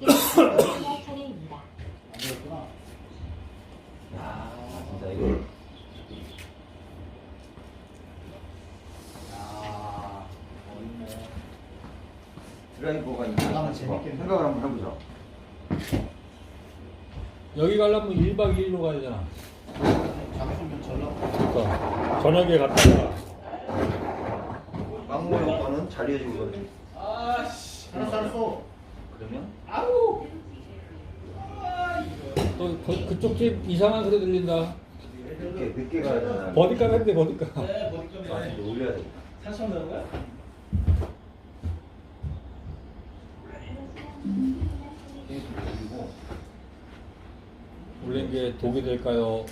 수행할 차례입니다. 안 되겠구나. 야, 진짜 이거 야, 어렵네. 드라이버가 있나? 나가면 재밌겠네. 생각을 한번 해보자. 여기 가려면 1박 2일로 가야 되잖아. 장수면 전라. 그러니까 저녁에 갔다가 막무의 오빠는 자리에 주거든. 아씨. 알았어, 알았어. 그러면 아우. 또 그, 그쪽 집 이상한 소리 들린다. 늦게 늦게 가야 되나? 버디값 했대 버디값. 네, 아. 이제 올려야 돼. 사천 되는 거야? 올린 게 독이 될까요?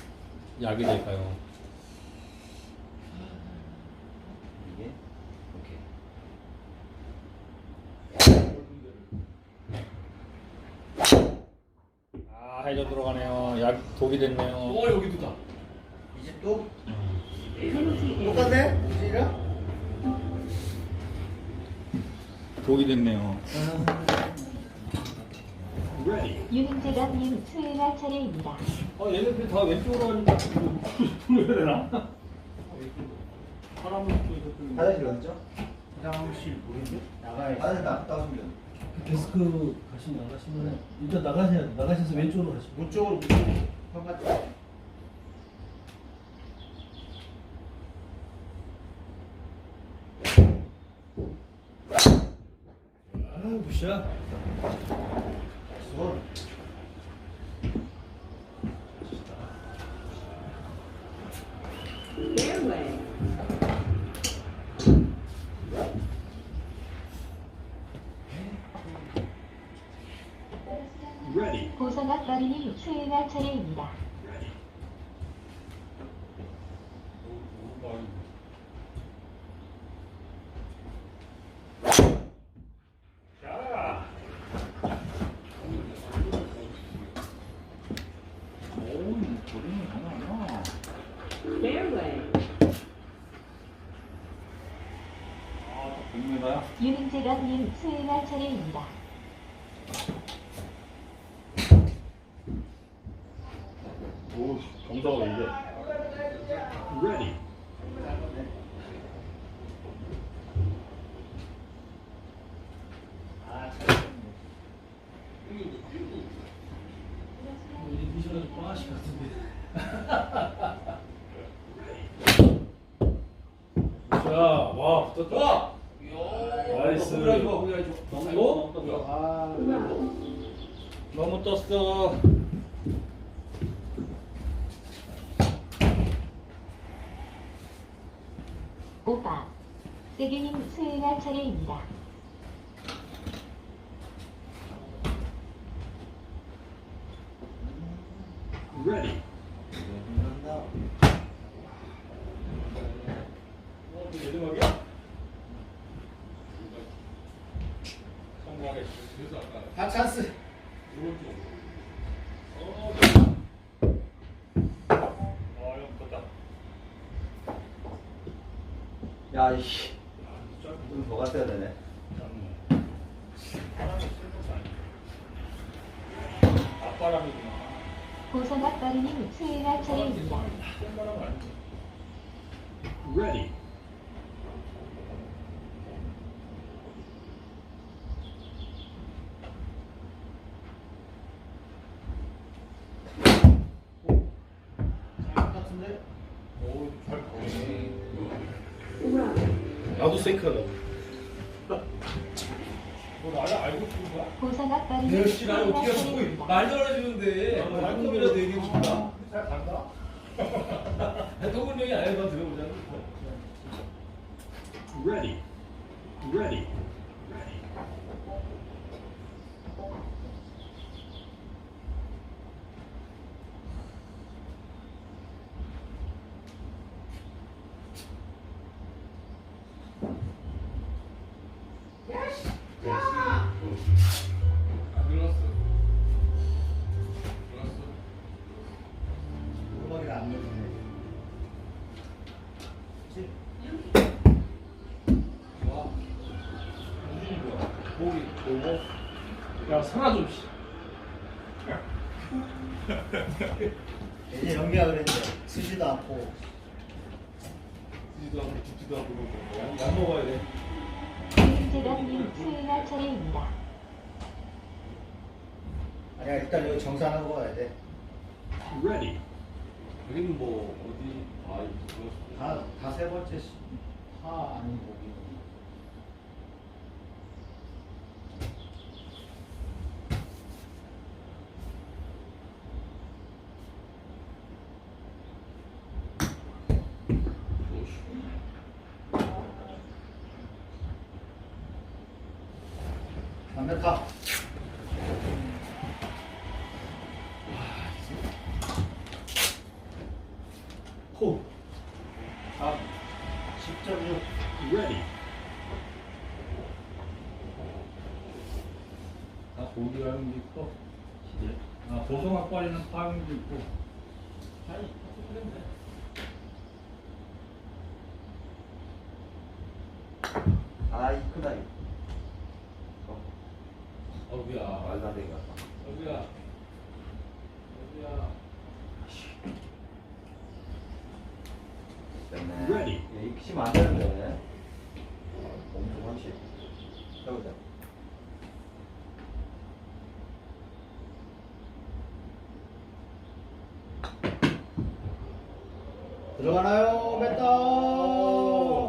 약이 될까요? 이게 오케이. 아 해저 들어가네요. 약 독이 됐네요. 어, 여기도 다. 이제 또? 음, 똑같네? 이제가? 독이 됐네요. 윤은재감님 수행할 차례입니다. 아 얘네들 다 왼쪽으로 가니까 돌려야 되나? 사람을 또 이것도 화장실 갔죠? 화장실 모르지? 나가야 화장실 나갔다 오시면 데스크 가시면 나가시면 일단 나가셔야 돼. 나가셔서 왼쪽으로 가시면 문 쪽으로, 문 쪽으로. 형 같아. 아 굿샷 고성학 빠르님 수행할 차례입니다. 아? 윤은재감님 수행할 차례입니다. 아, 자, 와 붙었다. 나이스. 너무 너무 아, 너무 떴어. 오빠 세균님 수행할 차례입니다. 다 찬스. 야 이씨 좀더 갔어야 되네. 앞바람이구나. 고성학 빠르님 수행할 차례입니다. 센바람 아니지. 잘 같은데? 오, 잘 가네. 세이크하다 너 나를 알고 찍은 거야? 고성학 빠르님 역시 나를 수행할 어떻게 쓰고. 말도 안 해주는데 말끔이라도 얘기해 줄까? 잘 간다. 동훈 형이 아예 너 들어보자 음악이 안 넣네. 고기, 고고. 야 사라 좀. 씨. 이제 연기가 그랬는데 쓰지도 않고 죽지도 않고 죽지도 않고 그러고. 약 먹어야 돼. 김재덕님 수행할 차례입니다. 아니야 일단 여기 정산하고 가야 돼. Ready. 여기는 뭐 어디 아 이거 다세 번째 시- 하 아닌 곡이. 완벽하. 코. 아, 10.6. Ready. 아 고기 게 있고. 시제. 아 보송학 관리는 파용도 있고. 아니 그랬네. 아이 크다 이거. 어, 어구야. 말도 안 되게 갔다. 어구야. 어구야. 됐네. Ready. 얘 익히면 안 되는데. 엄청 한시. 해보자. 들어가나요? 뺐다.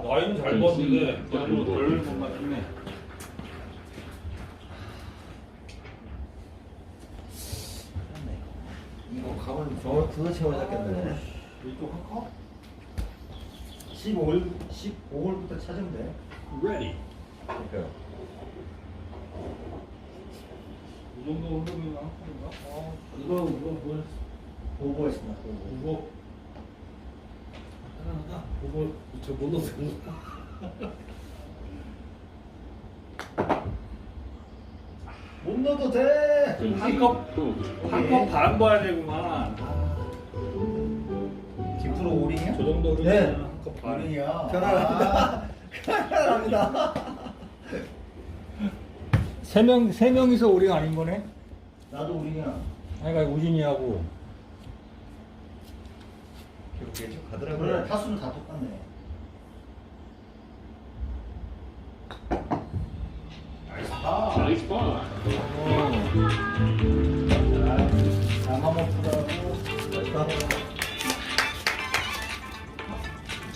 나이는 잘 봤는데 별로 덜못 맞추네. 이거 가면 저 그거 채워 잡겠네. 이쪽 한 컵? 15홀, 15홀부터 찾으면 돼. Ready. 그러니까요. 이 정도 흐르면 한 칸인가? 어, 이거 이거 뭘 보고했습니다. 보고. 그거 하나 하나 그거 저못 넣는 거. 넣어도 돼. 한컵 한컵 반 봐야 되구만. 김프로 오링이야? 저 정도 네. 흐르면 한컵 반. 오링이야. 편안합니다. 편안합니다. 세 명, 세 명이서 우리 아닌 거네? 나도 오링이야. 아니, 그러니까 우진이하고. 결국 쭉 그래, 가더라고요. 타수는 다 똑같네. 아, Nice ball. 자, 나만 맛있다.